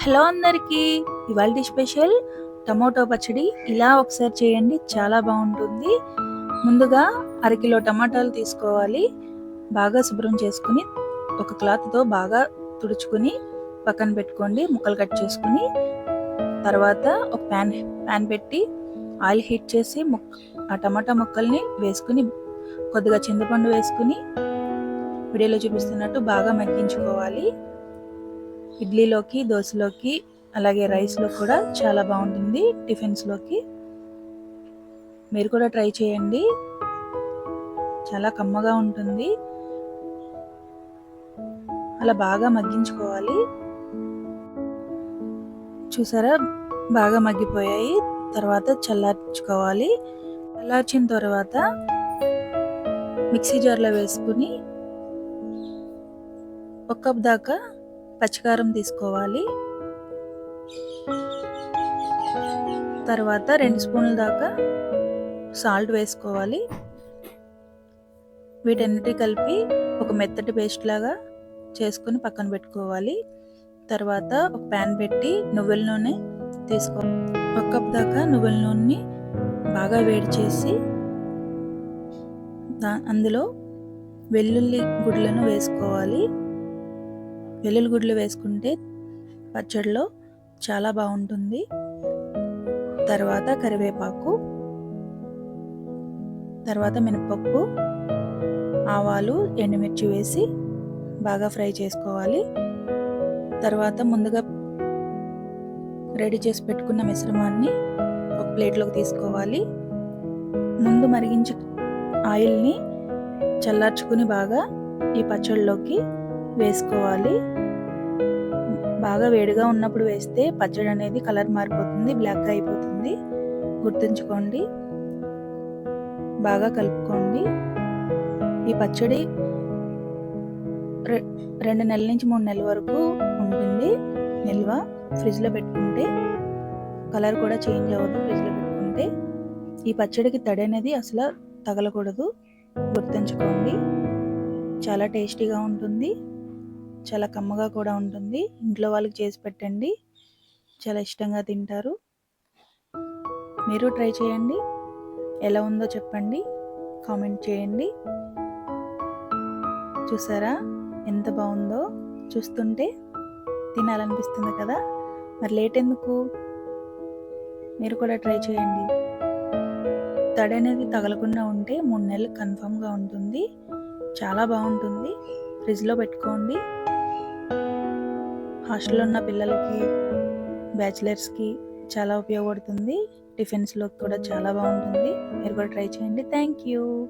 Hello అందరికీ. ఇవాళ special tomato పచ్చడి. ఇలా ఒకసారి చేయండి చాలా బాగుంటుంది. ముందుగా అరకిలో టమాటాలు తీసుకోవాలి. బాగా శుభ్రం చేసుకుని ఒక క్లాత్తో బాగా తుడుచుకుని పక్కన పెట్టుకోండి ముక్కలు కట్ చేసుకుని. తర్వాత ఒక ప్యాన్ ప్యాన్ పెట్టి ఆయిల్ హీట్ చేసి ముక్క ఆ టమాటా ముక్కల్ని వేసుకుని కొద్దిగా చింతపండు వేసుకుని వీడియోలో చూపిస్తున్నట్టు బాగా మగ్గించుకోవాలి. ఇడ్లీలోకి దోశలోకి అలాగే రైస్లో కూడా చాలా బాగుంటుంది టిఫిన్స్లోకి. మీరు కూడా ట్రై చేయండి. చాలా కమ్మగా ఉంటుంది. అలా బాగా మగ్గించుకోవాలి. చూసారా? బాగా మగ్గిపోయాయి. తర్వాత చల్లార్చుకోవాలి. చల్లార్చిన తర్వాత మిక్సీ జార్లో వేసుకుని ఒక కప్ దాకా పచ్చికారం తీసుకోవాలి. తర్వాత రెండు స్పూన్ల దాకా సాల్ట్ వేసుకోవాలి. వీటన్నిటి కలిపి ఒక మెత్తటి పేస్ట్ లాగా చేసుకుని పక్కన పెట్టుకోవాలి. తర్వాత ఒక ప్యాన్ పెట్టి నువ్వుల నూనె తీసుకో ఒక కప్ దాకా నువ్వుల నూనెని బాగా వేడి చేసి దా అందులో వెల్లుల్లి గుడ్లను వేసుకోవాలి. వెల్లుల్లి గుడ్లు వేసుకుంటే పచ్చడిలో చాలా బాగుంటుంది. తర్వాత కరివేపాకు తర్వాత మినపప్పు ఆవాలు ఎండుమిర్చి వేసి బాగా ఫ్రై చేసుకోవాలి. తర్వాత ముందుగా రెడీ చేసి పెట్టుకున్న మిశ్రమాన్ని ఒక ప్లేట్లోకి తీసుకోవాలి. ముందు మరిగించి ఆయిల్ని చల్లార్చుకుని బాగా ఈ పచ్చడిలోకి వేసుకోవాలి. బాగా వేడిగా ఉన్నప్పుడు వేస్తే పచ్చడి అనేది కలర్ మారిపోతుంది బ్లాక్గా అయిపోతుంది. గుర్తుంచుకోండి. బాగా కలుపుకోండి. ఈ పచ్చడి రెండు నెలల నుంచి మూడు నెలల వరకు ఉంటుంది. నిల్వ ఫ్రిడ్జ్లో పెట్టుకుంటే కలర్ కూడా చేంజ్ అవ్వదు ఫ్రిడ్జ్లో పెట్టుకుంటే. ఈ పచ్చడికి తడి అనేది అసలు తగలకూడదు. గుర్తుంచుకోండి. చాలా టేస్టీగా ఉంటుంది. చాలా కమ్మగా కూడా ఉంటుంది. ఇంట్లో వాళ్ళకి చేసి పెట్టండి. చాలా ఇష్టంగా తింటారు. మీరు ట్రై చేయండి. ఎలా ఉందో చెప్పండి. కామెంట్ చేయండి. చూసారా? ఎంత బాగుందో. చూస్తుంటే తినాలనిపిస్తుంది కదా. మరి లేట్ ఎందుకు? మీరు కూడా ట్రై చేయండి. తడి అనేది తగలకుండా ఉంటే మూడు నెలలు కన్ఫామ్గా ఉంటుంది. చాలా బాగుంటుంది. ఫ్రిడ్జ్లో పెట్టుకోండి. హాస్టల్లో ఉన్న పిల్లలకి బ్యాచిలర్స్కి చాలా ఉపయోగపడుతుంది. టిఫిన్స్లో కూడా చాలా బాగుంటుంది. మీరు కూడా ట్రై చేయండి. Thank you